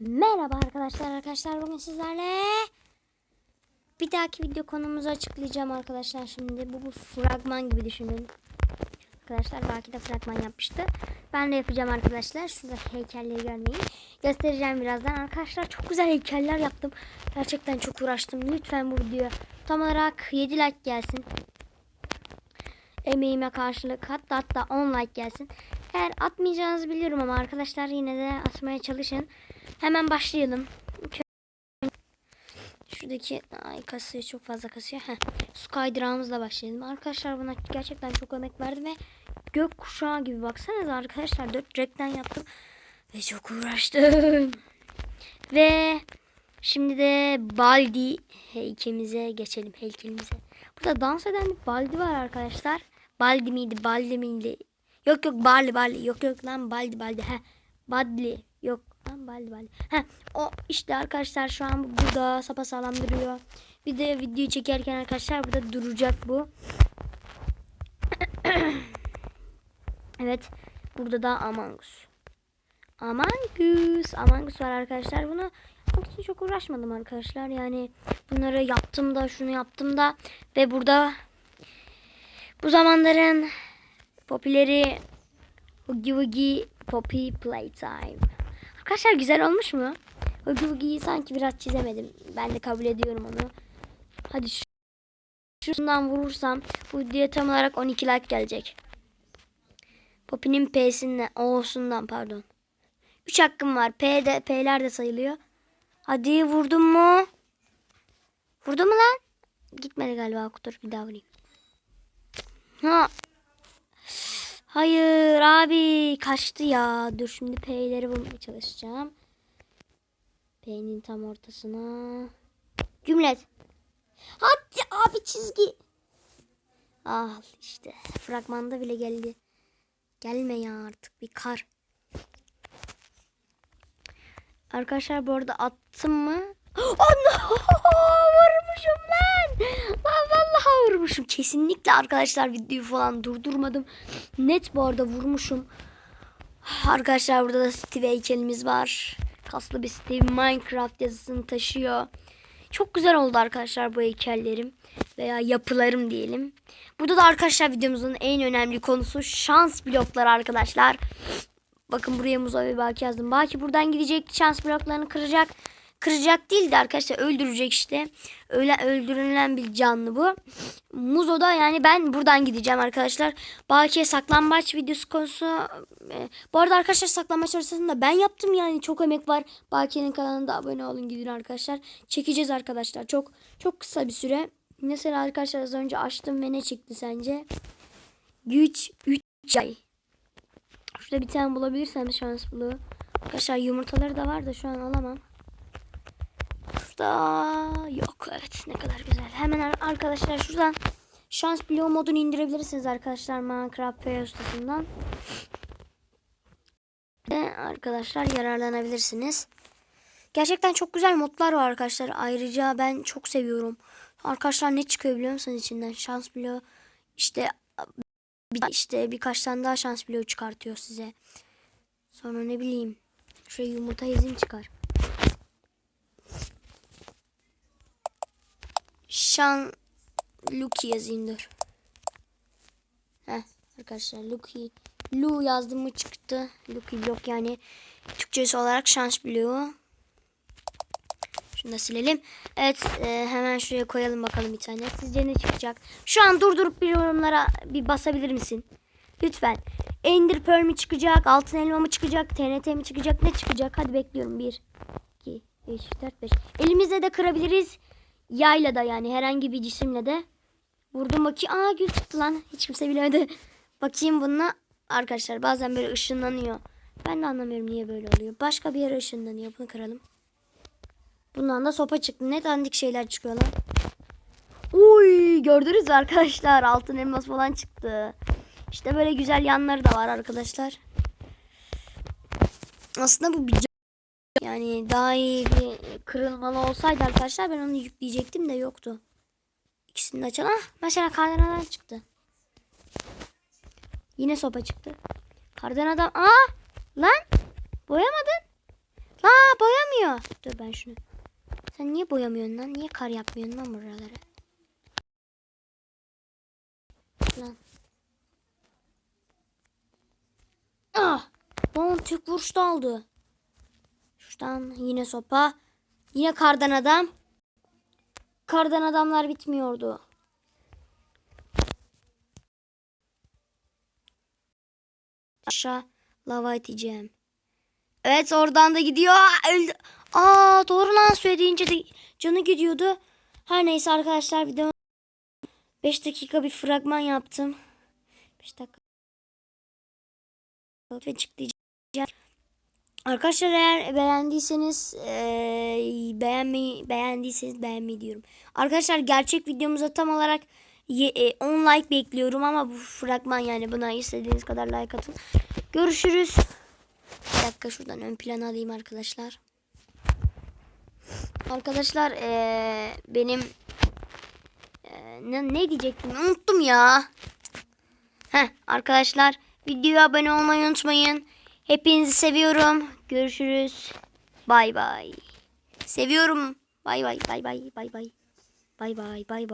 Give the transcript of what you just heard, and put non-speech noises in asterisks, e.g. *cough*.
Merhaba arkadaşlar. Arkadaşlar bugün sizlerle bir dahaki video konumuzu açıklayacağım arkadaşlar şimdi. Bu, bu fragman gibi düşünün. Arkadaşlar belki de fragman yapmıştı. Ben de yapacağım arkadaşlar. Şurada heykelleri görmeyi göstereceğim birazdan. Arkadaşlar çok güzel heykeller yaptım. Gerçekten çok uğraştım. Lütfen bu videoya tam olarak 7 like gelsin. Emeğime karşılık hatta hatta 10 like gelsin eğer atmayacağınızı biliyorum ama arkadaşlar yine de atmaya çalışın Hemen başlayalım. Şuradaki ay kasıyor çok fazla kasıyor. Heh. Su kaydırağımızla başlayalım. Arkadaşlar buna gerçekten çok emek verdim ve gök kuşağı gibi baksanıza arkadaşlar dört renkten yaptım ve çok uğraştım. *laughs* ve şimdi de Baldi heykelimize geçelim heykelimize. Burada dans eden bir Baldi var arkadaşlar. Baldi miydi Baldi miydi? Yok yok Barley Barley yok yok lan Baldi Baldi. He. Badli yok lan Baldi Baldi. He. O işte arkadaşlar şu an burada sapasağlam duruyor. Bir de videoyu çekerken arkadaşlar burada duracak bu. *clears throat* evet. Burada da Among Us. Among Us. Among Us var arkadaşlar. Bunu için çok uğraşmadım arkadaşlar. Yani bunları yaptım da şunu yaptım da ve burada bu zamanların popüleri Oogie Woogie Poppy Playtime. Arkadaşlar güzel olmuş mu? Oogie Woogie'yi sanki biraz çizemedim. Ben de kabul ediyorum onu. Hadi şu şundan vurursam bu videoya tam olarak 12 like gelecek. Poppy'nin P'sinden, O'sundan pardon. 3 hakkım var. P de, P'ler de sayılıyor. Hadi vurdum mu? Vurdu mu lan? Gitmedi galiba. Dur bir daha vurayım. Ha. Hayır abi kaçtı ya. Dur şimdi P'leri bulmaya çalışacağım. P'nin tam ortasına. Cümlet. Hadi abi çizgi. Ah işte fragmanda bile geldi. Gelme ya artık bir kar. Arkadaşlar bu arada attım mı? *gasps* Anne *laughs* vurmuşum lan. Lan vallahi vurmuşum. Kesinlikle arkadaşlar videoyu falan durdurmadım. Net bu arada vurmuşum. Arkadaşlar burada da Steve heykelimiz var. Kaslı bir Steve Minecraft yazısını taşıyor. Çok güzel oldu arkadaşlar bu heykellerim. Veya yapılarım diyelim. Burada da arkadaşlar videomuzun en önemli konusu şans blokları arkadaşlar. Bakın buraya Muza ve Baki yazdım. Baki buradan gidecek şans bloklarını kıracak. Kıracak değil de arkadaşlar öldürecek işte. Öyle öldürülen bir canlı bu. Muzo da yani ben buradan gideceğim arkadaşlar. Baki'ye saklambaç videosu konusu. e, Bu arada arkadaşlar saklambaç arasında ben yaptım yani çok emek var. Baki'nin kanalına abone olun gidin arkadaşlar. Çekeceğiz arkadaşlar. Çok çok kısa bir süre. Mesela arkadaşlar az önce açtım ve ne çıktı sence? Güç 3 ay. Şurada bir tane bulabilirsem şans bulu. Arkadaşlar yumurtaları da var da şu an alamam. Şurada yok evet ne kadar güzel. Hemen ar- arkadaşlar şuradan şans bloğu modunu indirebilirsiniz arkadaşlar Minecraft Play ustasından. Ve arkadaşlar yararlanabilirsiniz. Gerçekten çok güzel modlar var arkadaşlar. Ayrıca ben çok seviyorum. Arkadaşlar ne çıkıyor biliyor musunuz içinden? Şans bloğu işte işte birkaç tane daha şans bloğu çıkartıyor size. Sonra ne bileyim. Şuraya yumurta izin çıkar. Şan Lucky yazayım dur. Heh arkadaşlar Lucky Lu yazdım mı çıktı. Lucky blok yani Türkçesi olarak şans bloğu. Şunu da silelim. Evet e, hemen şuraya koyalım bakalım bir tane. Sizce ne çıkacak? Şu an durdurup bir yorumlara bir basabilir misin? Lütfen. Ender Pearl mi çıkacak? Altın elma mı çıkacak? TNT mi çıkacak? Ne çıkacak? Hadi bekliyorum. 1, 2, 3, 4, 5. Elimizle de kırabiliriz. Yayla da yani herhangi bir cisimle de. Vurdum bakayım. Aa gül çıktı lan. Hiç kimse bilemedi. *laughs* Bakayım bununla. Arkadaşlar bazen böyle ışınlanıyor. Ben de anlamıyorum niye böyle oluyor. Başka bir yere ışınlanıyor. Bunu kıralım. Bundan da sopa çıktı. Ne dandik şeyler çıkıyor lan. Uy gördünüz arkadaşlar altın elmas falan çıktı. İşte böyle güzel yanları da var arkadaşlar. Aslında bu bir yani daha iyi bir kırılmalı olsaydı arkadaşlar ben onu yükleyecektim de yoktu. İkisini de açalım. Ah mesela kardan adam çıktı. Yine sopa çıktı. Kardan adam. Aa lan boyamadın. La boyamıyor. boya. Dur ben şunu. Sen niye boyamıyorsun lan? Niye kar yapmıyorsun lan buraları? Lan. Ah! Bana tek vuruşta aldı. Şuradan yine sopa. Yine kardan adam. Kardan adamlar bitmiyordu. Aşağı lava iteceğim. Evet oradan da gidiyor. Öldü. Aa doğru lan söyleyince de canı gidiyordu. Her neyse arkadaşlar video 5 dakika bir fragman yaptım. 5 dakika. Ve çıklayacağım. Arkadaşlar eğer beğendiyseniz eee, beğenmeyi beğendiyseniz beğenmeyi diyorum. Arkadaşlar gerçek videomuza tam olarak ye- e, 10 like bekliyorum ama bu fragman yani buna istediğiniz kadar like atın. Görüşürüz. Bir dakika şuradan ön plan alayım arkadaşlar. Arkadaşlar eee, benim eee, ne, ne diyecektim unuttum ya. Heh, arkadaşlar videoya abone olmayı unutmayın. Hepinizi seviyorum. Görüşürüz. Bay bay. Seviyorum. Bay bay bay bay bay bay. Bay bay bay bay.